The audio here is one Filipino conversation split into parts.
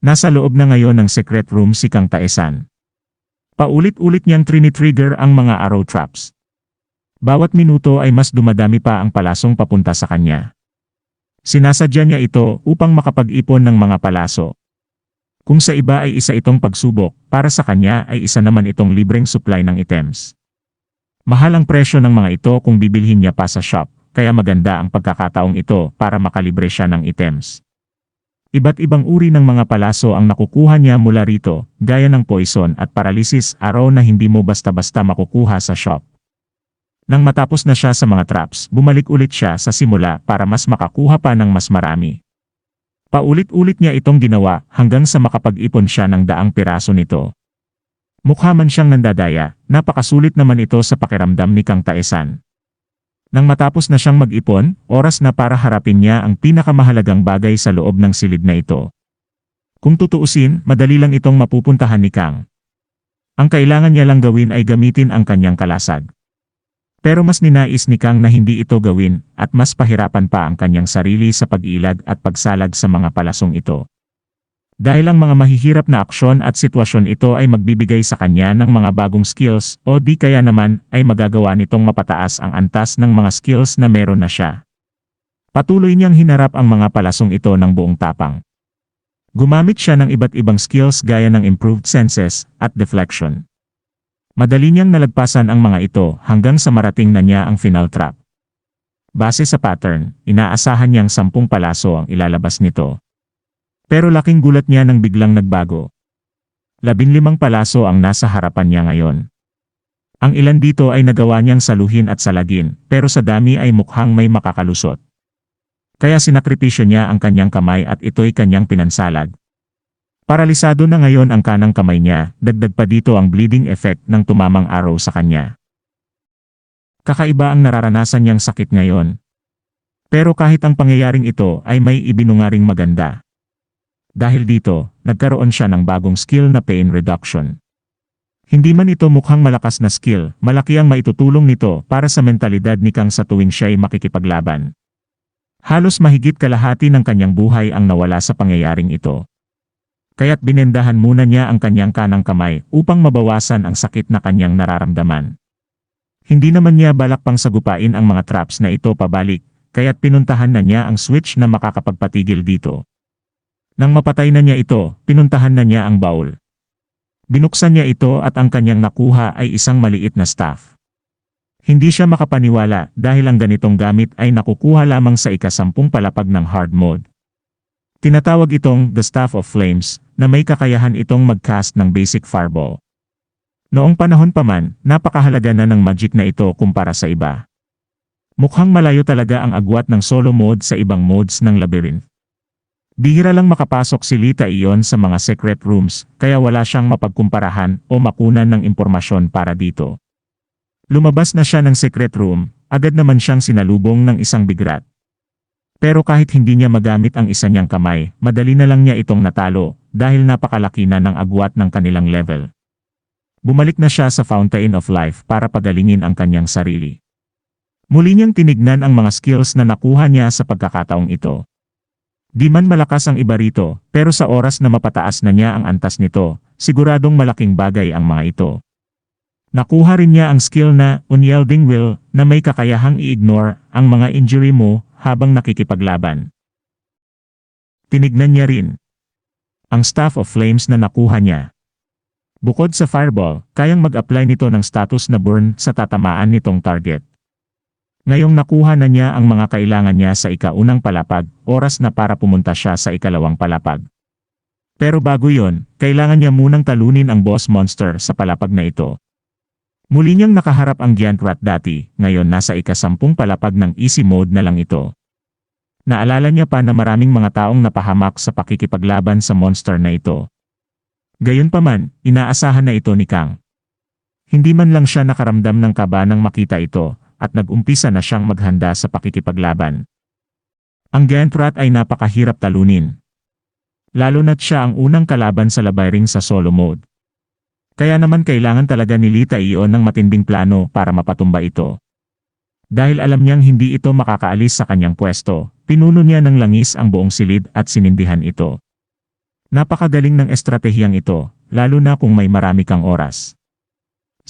Nasa loob na ngayon ng secret room si Kang Taesan. Paulit-ulit niyang trinitrigger ang mga arrow traps. Bawat minuto ay mas dumadami pa ang palasong papunta sa kanya. Sinasadya niya ito upang makapag-ipon ng mga palaso. Kung sa iba ay isa itong pagsubok, para sa kanya ay isa naman itong libreng supply ng items. Mahal ang presyo ng mga ito kung bibilhin niya pa sa shop, kaya maganda ang pagkakataong ito para makalibre siya ng items. Iba't ibang uri ng mga palaso ang nakukuha niya mula rito, gaya ng poison at paralysis araw na hindi mo basta-basta makukuha sa shop. Nang matapos na siya sa mga traps, bumalik ulit siya sa simula para mas makakuha pa ng mas marami. Paulit-ulit niya itong ginawa hanggang sa makapag-ipon siya ng daang piraso nito. Mukha man siyang nandadaya, napakasulit naman ito sa pakiramdam ni Kang Taesan. Nang matapos na siyang mag-ipon, oras na para harapin niya ang pinakamahalagang bagay sa loob ng silid na ito. Kung tutuusin, madali lang itong mapupuntahan ni Kang. Ang kailangan niya lang gawin ay gamitin ang kanyang kalasag. Pero mas ninais ni Kang na hindi ito gawin at mas pahirapan pa ang kanyang sarili sa pag-ilag at pagsalag sa mga palasong ito. Dahil ang mga mahihirap na aksyon at sitwasyon ito ay magbibigay sa kanya ng mga bagong skills o di kaya naman ay magagawa nitong mapataas ang antas ng mga skills na meron na siya. Patuloy niyang hinarap ang mga palasong ito ng buong tapang. Gumamit siya ng iba't ibang skills gaya ng improved senses at deflection. Madali niyang nalagpasan ang mga ito hanggang sa marating na niya ang final trap. Base sa pattern, inaasahan niyang sampung palaso ang ilalabas nito. Pero laking gulat niya nang biglang nagbago. Labinlimang palaso ang nasa harapan niya ngayon. Ang ilan dito ay nagawa niyang saluhin at salagin, pero sa dami ay mukhang may makakalusot. Kaya sinakripisyo niya ang kanyang kamay at ito'y kanyang pinansalag. Paralisado na ngayon ang kanang kamay niya, dagdag pa dito ang bleeding effect ng tumamang araw sa kanya. Kakaiba ang nararanasan niyang sakit ngayon. Pero kahit ang pangyayaring ito ay may ibinungaring maganda. Dahil dito, nagkaroon siya ng bagong skill na pain reduction. Hindi man ito mukhang malakas na skill, malaki ang maitutulong nito para sa mentalidad ni Kang sa tuwing siya'y makikipaglaban. Halos mahigit kalahati ng kanyang buhay ang nawala sa pangyayaring ito. Kaya't binendahan muna niya ang kanyang kanang kamay upang mabawasan ang sakit na kanyang nararamdaman. Hindi naman niya balak pang sagupain ang mga traps na ito pabalik, kaya't pinuntahan na niya ang switch na makakapagpatigil dito. Nang mapatay na niya ito, pinuntahan na niya ang baul. Binuksan niya ito at ang kanyang nakuha ay isang maliit na staff. Hindi siya makapaniwala dahil ang ganitong gamit ay nakukuha lamang sa ikasampung palapag ng hard mode. Tinatawag itong The Staff of Flames na may kakayahan itong mag-cast ng basic fireball. Noong panahon pa man, napakahalaga na ng magic na ito kumpara sa iba. Mukhang malayo talaga ang agwat ng solo mode sa ibang modes ng labyrinth. Bihira lang makapasok si Lita iyon sa mga secret rooms, kaya wala siyang mapagkumparahan o makunan ng impormasyon para dito. Lumabas na siya ng secret room, agad naman siyang sinalubong ng isang bigrat. Pero kahit hindi niya magamit ang isa niyang kamay, madali na lang niya itong natalo, dahil napakalaki na ng agwat ng kanilang level. Bumalik na siya sa Fountain of Life para pagalingin ang kanyang sarili. Muli niyang tinignan ang mga skills na nakuha niya sa pagkakataong ito. Di man malakas ang iba rito, pero sa oras na mapataas na niya ang antas nito, siguradong malaking bagay ang mga ito. Nakuha rin niya ang skill na Unyielding Will na may kakayahang i-ignore ang mga injury mo habang nakikipaglaban. Tinignan niya rin ang Staff of Flames na nakuha niya. Bukod sa Fireball, kayang mag-apply nito ng status na burn sa tatamaan nitong target. Ngayong nakuha na niya ang mga kailangan niya sa ikaunang palapag, oras na para pumunta siya sa ikalawang palapag. Pero bago yon, kailangan niya munang talunin ang boss monster sa palapag na ito. Muli niyang nakaharap ang Giant Rat dati, ngayon nasa ikasampung palapag ng easy mode na lang ito. Naalala niya pa na maraming mga taong napahamak sa pakikipaglaban sa monster na ito. Gayunpaman, inaasahan na ito ni Kang. Hindi man lang siya nakaramdam ng kaba nang makita ito, at nag-umpisa na siyang maghanda sa pakikipaglaban. Ang Gantrat ay napakahirap talunin. Lalo na't siya ang unang kalaban sa labyring sa solo mode. Kaya naman kailangan talaga ni Lita iyon ng matinding plano para mapatumba ito. Dahil alam niyang hindi ito makakaalis sa kanyang pwesto, pinuno niya ng langis ang buong silid at sinindihan ito. Napakagaling ng estratehiyang ito, lalo na kung may marami kang oras.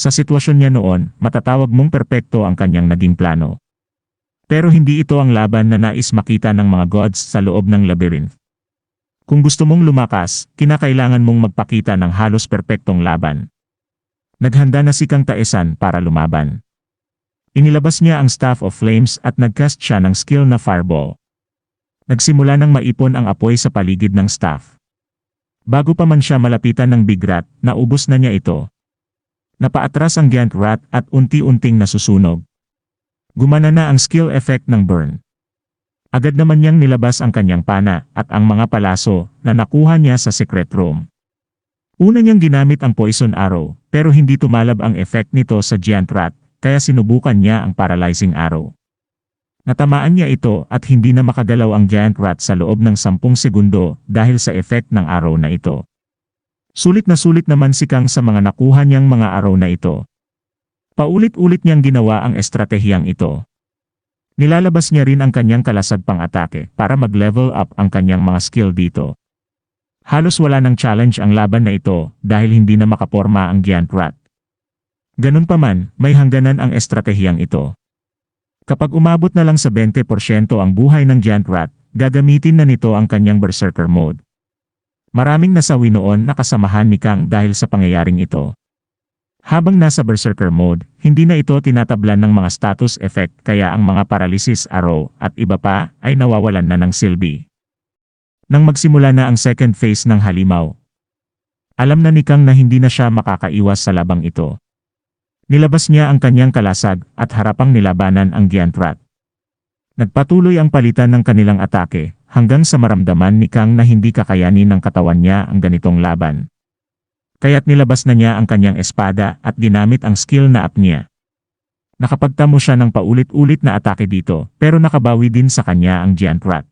Sa sitwasyon niya noon, matatawag mong perpekto ang kanyang naging plano. Pero hindi ito ang laban na nais makita ng mga gods sa loob ng labyrinth. Kung gusto mong lumakas, kinakailangan mong magpakita ng halos perpektong laban. Naghanda na si Kang Taesan para lumaban. Inilabas niya ang Staff of Flames at nagcast siya ng skill na Fireball. Nagsimula ng maipon ang apoy sa paligid ng staff. Bago pa man siya malapitan ng Big Rat, naubos na niya ito. Napaatras ang Giant Rat at unti-unting nasusunog. Gumana na ang skill effect ng burn. Agad naman niyang nilabas ang kanyang pana at ang mga palaso na nakuha niya sa secret room. Una niyang ginamit ang poison arrow, pero hindi tumalab ang effect nito sa Giant Rat, kaya sinubukan niya ang paralyzing arrow. Natamaan niya ito at hindi na makagalaw ang giant rat sa loob ng 10 segundo dahil sa effect ng araw na ito. Sulit na sulit naman si Kang sa mga nakuha niyang mga araw na ito. Paulit-ulit niyang ginawa ang estratehiyang ito. Nilalabas niya rin ang kanyang kalasag pang atake para mag-level up ang kanyang mga skill dito. Halos wala ng challenge ang laban na ito dahil hindi na makaporma ang giant rat. Ganun pa man, may hangganan ang estratehiyang ito. Kapag umabot na lang sa 20% ang buhay ng Giant Rat, gagamitin na nito ang kanyang Berserker mode. Maraming nasawi noon na kasamahan ni Kang dahil sa pangyayaring ito. Habang nasa Berserker mode, hindi na ito tinatablan ng mga status effect kaya ang mga paralysis arrow at iba pa ay nawawalan na ng silbi. Nang magsimula na ang second phase ng halimaw, alam na ni Kang na hindi na siya makakaiwas sa labang ito. Nilabas niya ang kanyang kalasag at harapang nilabanan ang Giant Rat. Nagpatuloy ang palitan ng kanilang atake hanggang sa maramdaman ni Kang na hindi kakayanin ng katawan niya ang ganitong laban. Kaya't nilabas na niya ang kanyang espada at ginamit ang skill na up niya. Nakapagtamo siya ng paulit-ulit na atake dito pero nakabawi din sa kanya ang Giant Rat.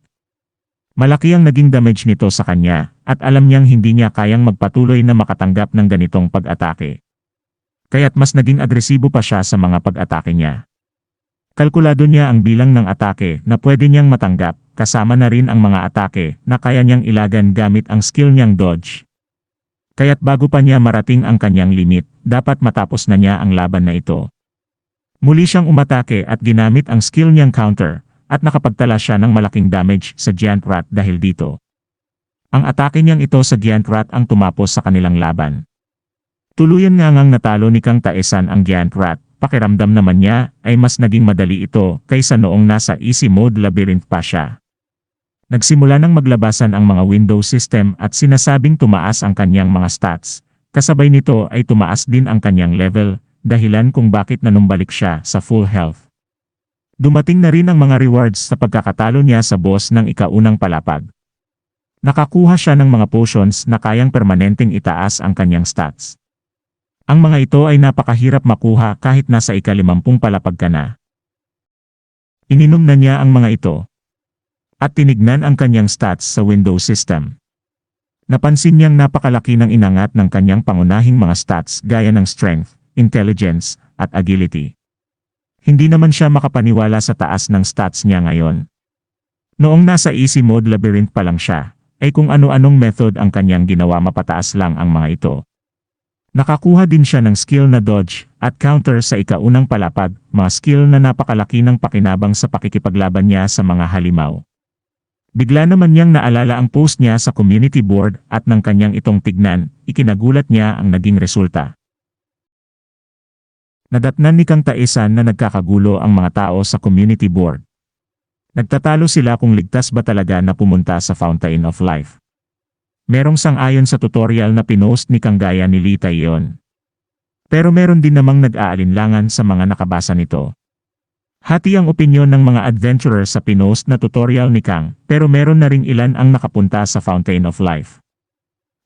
Malaki ang naging damage nito sa kanya at alam niyang hindi niya kayang magpatuloy na makatanggap ng ganitong pag-atake kaya't mas naging agresibo pa siya sa mga pag-atake niya. Kalkulado niya ang bilang ng atake na pwede niyang matanggap, kasama na rin ang mga atake na kaya niyang ilagan gamit ang skill niyang dodge. Kaya't bago pa niya marating ang kanyang limit, dapat matapos na niya ang laban na ito. Muli siyang umatake at ginamit ang skill niyang counter, at nakapagtala siya ng malaking damage sa Giant Rat dahil dito. Ang atake niyang ito sa Giant Rat ang tumapos sa kanilang laban. Tuluyan nga ngang natalo ni Kang Taesan ang Giant Rat, pakiramdam naman niya ay mas naging madali ito kaysa noong nasa easy mode labyrinth pa siya. Nagsimula nang maglabasan ang mga Windows system at sinasabing tumaas ang kanyang mga stats. Kasabay nito ay tumaas din ang kanyang level, dahilan kung bakit nanumbalik siya sa full health. Dumating na rin ang mga rewards sa pagkakatalo niya sa boss ng ikaunang palapag. Nakakuha siya ng mga potions na kayang permanenteng itaas ang kanyang stats. Ang mga ito ay napakahirap makuha kahit nasa ikalimampung palapag ka na. Ininom na niya ang mga ito. At tinignan ang kanyang stats sa Windows system. Napansin niyang napakalaki ng inangat ng kanyang pangunahing mga stats gaya ng strength, intelligence, at agility. Hindi naman siya makapaniwala sa taas ng stats niya ngayon. Noong nasa easy mode labyrinth pa lang siya, ay kung ano-anong method ang kanyang ginawa mapataas lang ang mga ito. Nakakuha din siya ng skill na dodge at counter sa ikaunang palapag, mga skill na napakalaki ng pakinabang sa pakikipaglaban niya sa mga halimaw. Bigla naman niyang naalala ang post niya sa community board at nang kanyang itong tignan, ikinagulat niya ang naging resulta. Nadatnan ni Kang Taesan na nagkakagulo ang mga tao sa community board. Nagtatalo sila kung ligtas ba talaga na pumunta sa Fountain of Life. Merong sang-ayon sa tutorial na pinost ni Kanggaya ni Lita iyon. Pero meron din namang nag-aalinlangan sa mga nakabasa nito. Hati ang opinyon ng mga adventurer sa pinost na tutorial ni Kang, pero meron na ring ilan ang nakapunta sa Fountain of Life.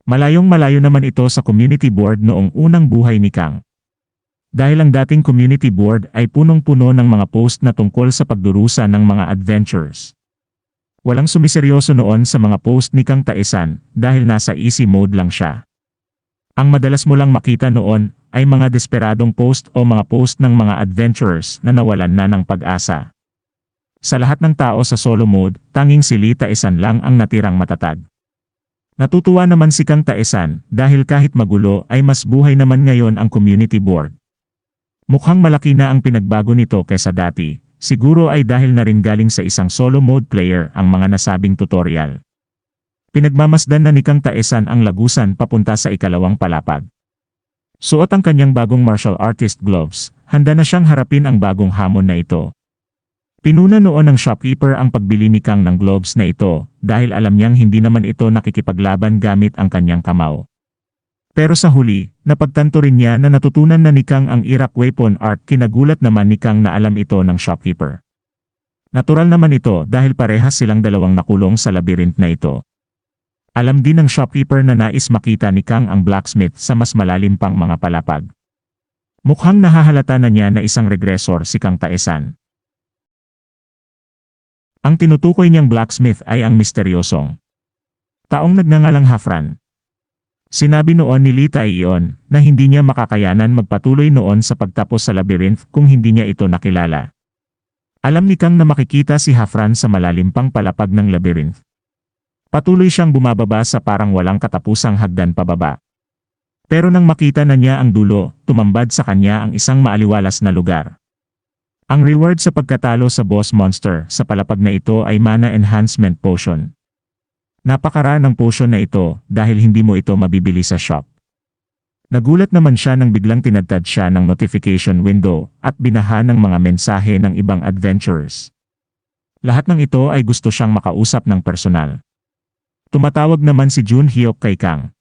Malayong malayo naman ito sa community board noong unang buhay ni Kang. Dahil ang dating community board ay punong-puno ng mga post na tungkol sa pagdurusa ng mga adventures. Walang sumiseryoso noon sa mga post ni Kang Taesan dahil nasa easy mode lang siya. Ang madalas mo lang makita noon ay mga desperadong post o mga post ng mga adventurers na nawalan na ng pag-asa. Sa lahat ng tao sa solo mode, tanging si Lee Taesan lang ang natirang matatag. Natutuwa naman si Kang Taesan dahil kahit magulo ay mas buhay naman ngayon ang community board. Mukhang malaki na ang pinagbago nito kaysa dati, siguro ay dahil na rin galing sa isang solo mode player ang mga nasabing tutorial. Pinagmamasdan na ni Kang Taesan ang lagusan papunta sa ikalawang palapag. Suot ang kanyang bagong martial artist gloves, handa na siyang harapin ang bagong hamon na ito. Pinuna noon ng shopkeeper ang pagbili ni Kang ng gloves na ito dahil alam niyang hindi naman ito nakikipaglaban gamit ang kanyang kamao. Pero sa huli, napagtanto rin niya na natutunan na ni Kang ang Iraq weapon art kinagulat naman ni Kang na alam ito ng shopkeeper. Natural naman ito dahil parehas silang dalawang nakulong sa labyrinth na ito. Alam din ng shopkeeper na nais makita ni Kang ang blacksmith sa mas malalim pang mga palapag. Mukhang nahahalata na niya na isang regressor si Kang Taesan. Ang tinutukoy niyang blacksmith ay ang misteryosong taong nagngangalang Hafran. Sinabi noon ni Lita iyon na hindi niya makakayanan magpatuloy noon sa pagtapos sa labyrinth kung hindi niya ito nakilala. Alam ni Kang na makikita si Hafran sa malalim pang palapag ng labyrinth. Patuloy siyang bumababa sa parang walang katapusang hagdan pababa. Pero nang makita na niya ang dulo, tumambad sa kanya ang isang maaliwalas na lugar. Ang reward sa pagkatalo sa boss monster sa palapag na ito ay mana enhancement potion. Napakara ng potion na ito dahil hindi mo ito mabibili sa shop. Nagulat naman siya nang biglang tinadtad siya ng notification window at binaha ng mga mensahe ng ibang adventurers. Lahat ng ito ay gusto siyang makausap ng personal. Tumatawag naman si Jun Hyuk kay Kang.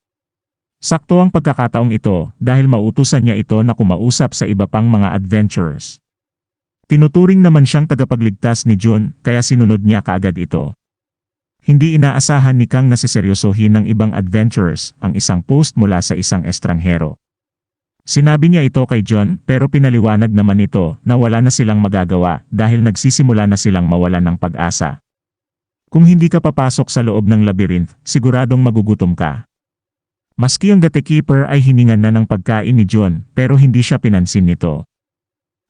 Sakto ang pagkakataong ito dahil mautusan niya ito na kumausap sa iba pang mga adventurers. Tinuturing naman siyang tagapagligtas ni Jun kaya sinunod niya kaagad ito. Hindi inaasahan ni Kang na siseryosohin ng ibang adventurers ang isang post mula sa isang estranghero. Sinabi niya ito kay John pero pinaliwanag naman ito na wala na silang magagawa dahil nagsisimula na silang mawalan ng pag-asa. Kung hindi ka papasok sa loob ng labyrinth, siguradong magugutom ka. Maski ang gatekeeper ay hiningan na ng pagkain ni John pero hindi siya pinansin nito.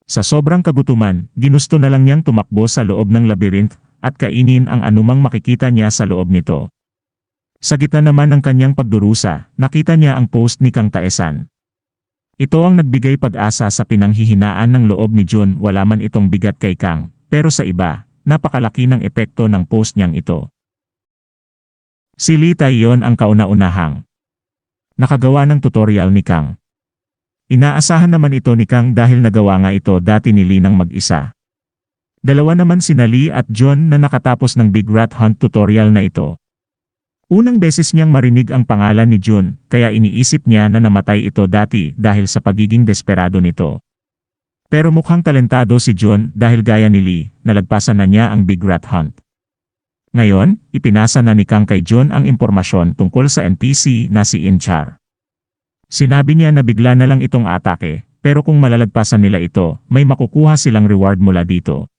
Sa sobrang kagutuman, ginusto na lang niyang tumakbo sa loob ng labyrinth at kainin ang anumang makikita niya sa loob nito. Sa gitna naman ng kanyang pagdurusa, nakita niya ang post ni Kang Taesan. Ito ang nagbigay pag-asa sa pinanghihinaan ng loob ni Jun wala man itong bigat kay Kang, pero sa iba, napakalaki ng epekto ng post niyang ito. Si Lee Taeyon ang kauna-unahang nakagawa ng tutorial ni Kang. Inaasahan naman ito ni Kang dahil nagawa nga ito dati ni Lee ng mag-isa. Dalawa naman si Lee at John na nakatapos ng Big Rat Hunt tutorial na ito. Unang beses niyang marinig ang pangalan ni Jun, kaya iniisip niya na namatay ito dati dahil sa pagiging desperado nito. Pero mukhang talentado si Jun dahil gaya ni Lee, nalagpasan na niya ang Big Rat Hunt. Ngayon, ipinasa na ni Kang kay Jun ang impormasyon tungkol sa NPC na si Inchar. Sinabi niya na bigla na lang itong atake, pero kung malalagpasan nila ito, may makukuha silang reward mula dito.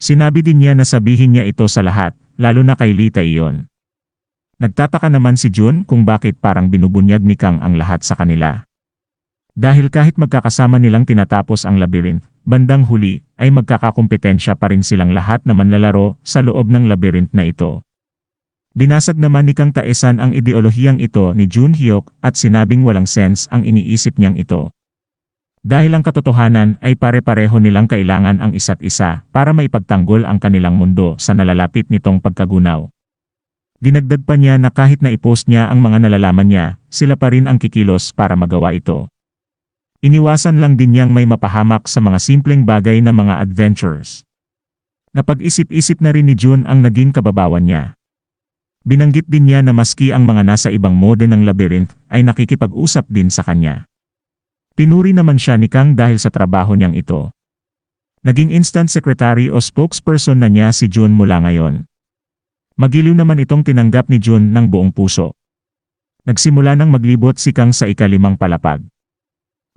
Sinabi din niya na sabihin niya ito sa lahat, lalo na kay Lita iyon. Nagtataka naman si Jun kung bakit parang binubunyag ni Kang ang lahat sa kanila. Dahil kahit magkakasama nilang tinatapos ang labyrinth, bandang huli, ay magkakakompetensya pa rin silang lahat na manlalaro sa loob ng labyrinth na ito. Binasag naman ni Kang Taesan ang ideolohiyang ito ni Jun Hyuk at sinabing walang sense ang iniisip niyang ito. Dahil ang katotohanan ay pare-pareho nilang kailangan ang isa't isa para maipagtanggol ang kanilang mundo sa nalalapit nitong pagkagunaw. Dinagdag pa niya na kahit na i-post niya ang mga nalalaman niya, sila pa rin ang kikilos para magawa ito. Iniwasan lang din niyang may mapahamak sa mga simpleng bagay na mga adventures. Napag-isip-isip na rin ni Jun ang naging kababawan niya. Binanggit din niya na maski ang mga nasa ibang mode ng labyrinth ay nakikipag-usap din sa kanya. Pinuri naman siya ni Kang dahil sa trabaho niyang ito. Naging instant secretary o spokesperson na niya si Jun mula ngayon. Magiliw naman itong tinanggap ni Jun ng buong puso. Nagsimula nang maglibot si Kang sa ikalimang palapag.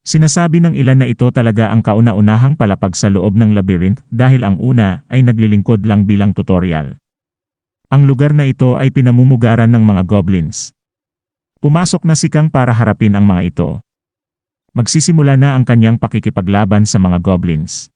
Sinasabi ng ilan na ito talaga ang kauna-unahang palapag sa loob ng labyrinth dahil ang una ay naglilingkod lang bilang tutorial. Ang lugar na ito ay pinamumugaran ng mga goblins. Pumasok na si Kang para harapin ang mga ito. Magsisimula na ang kanyang pakikipaglaban sa mga goblins.